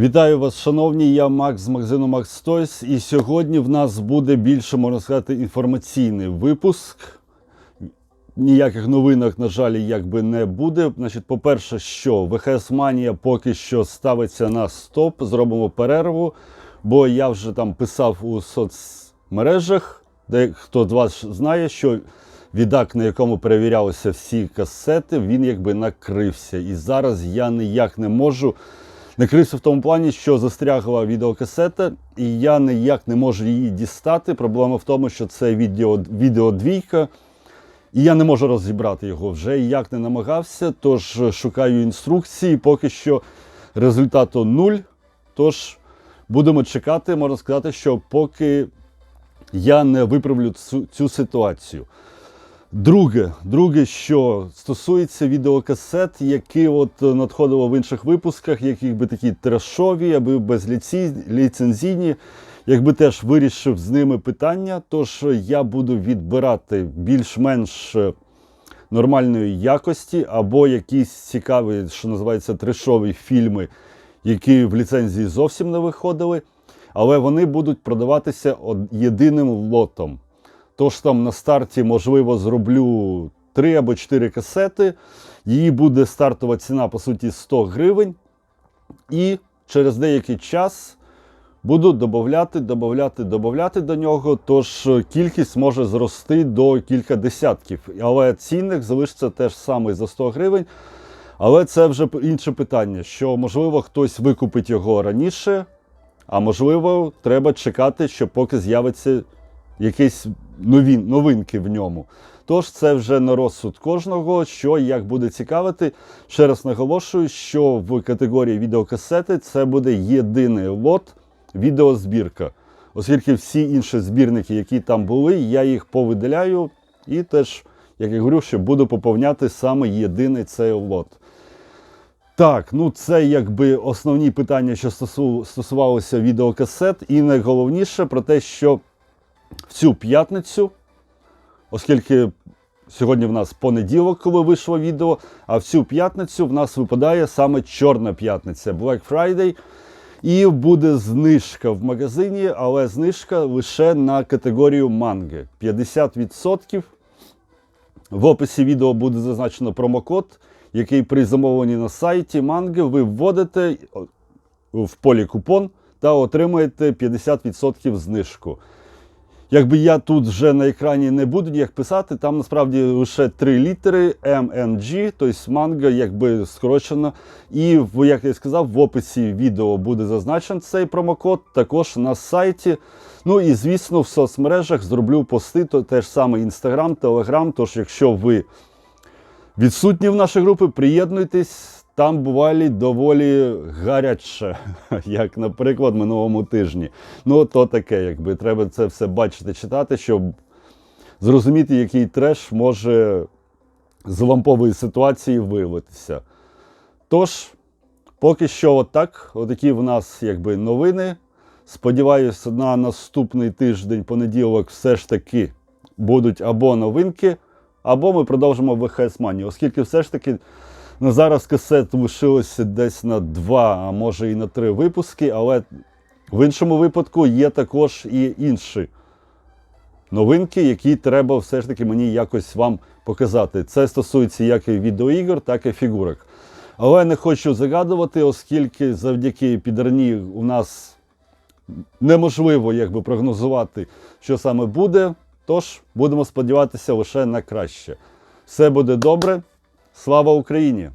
Вітаю вас, шановні. Я Макс з магазину Max Toys. І сьогодні в нас буде більше, можна сказати, інформаційний випуск. Ніяких новинок, на жаль, якби не буде. Значить, по-перше, що ВХС Манія поки що ставиться на стоп, зробимо перерву, бо я вже там писав у соцмережах, де хто з вас знає, що відак, на якому перевірялися всі касети, він якби накрився. І зараз я ніяк не можу. Накрився в тому плані, що застрягла відеокасета, і я ніяк не можу її дістати. Проблема в тому, що це відео, відеодвійка, і я не можу розібрати його вже як не намагався. Тож шукаю інструкції. Поки що результату нуль. Тож будемо чекати, можна сказати, що поки я не виправлю цю, цю ситуацію. Друге, друге, що стосується відеокасет, які от надходило в інших випусках, які би такі трешові, аби безліцензійні, якби теж вирішив з ними питання. Тож я буду відбирати більш-менш нормальної якості, або якісь цікаві, що називається, трешові фільми, які в ліцензії зовсім не виходили, але вони будуть продаватися єдиним лотом. Тож там на старті, можливо, зроблю 3 або 4 касети. Її буде стартова ціна, по суті, 100 гривень. І через деякий час буду додати, додати, додати до нього. Тож кількість може зрости до кілька десятків. Але цінник залишиться теж самий за 100 гривень. Але це вже інше питання, що можливо хтось викупить його раніше, а можливо, треба чекати, що поки з'явиться якісь нові, новинки в ньому. Тож це вже на розсуд кожного, що як буде цікавити. Ще раз наголошую, що в категорії відеокасети це буде єдиний лот відеозбірка. Оскільки всі інші збірники, які там були, я їх повидаляю і теж, як я говорю, що буду поповняти саме єдиний цей лот. Так, ну це якби основні питання, що стосу- стосувалося відеокасет, і найголовніше про те, що в цю п'ятницю, оскільки сьогодні в нас понеділок, коли вийшло відео, а в цю п'ятницю в нас випадає саме Чорна п'ятниця, Black Friday. І буде знижка в магазині, але знижка лише на категорію манги. 50%. В описі відео буде зазначено промокод, який при замовленні на сайті манги ви вводите в полі купон та отримаєте 50% знижку. Якби я тут вже на екрані не буду ніяк писати, там насправді лише три літери MNG, тобто манга, якби скорочено. І як я сказав, в описі відео буде зазначений цей промокод, також на сайті. Ну і звісно, в соцмережах зроблю пости, то теж саме Instagram, Telegram. Тож, якщо ви відсутні в нашій групі, приєднуйтесь. Там бувалі доволі гаряче, як, наприклад, минулому тижні. Ну, то таке, якби треба це все бачити, читати, щоб зрозуміти, який треш може з лампової ситуації виявитися. Тож, поки що, отак, отакі в нас якби новини. Сподіваюся, на наступний тиждень, понеділок, все ж таки будуть або новинки, або ми продовжимо ВХС Манію, оскільки все ж таки на зараз касет лишилося десь на два, а може і на три випуски, але в іншому випадку є також і інші новинки, які треба все ж таки мені якось вам показати. Це стосується як і відеоігор, так і фігурок. Але не хочу загадувати, оскільки завдяки підерні у нас неможливо якби прогнозувати, що саме буде. Тож будемо сподіватися лише на краще. Все буде добре. Слава Україні!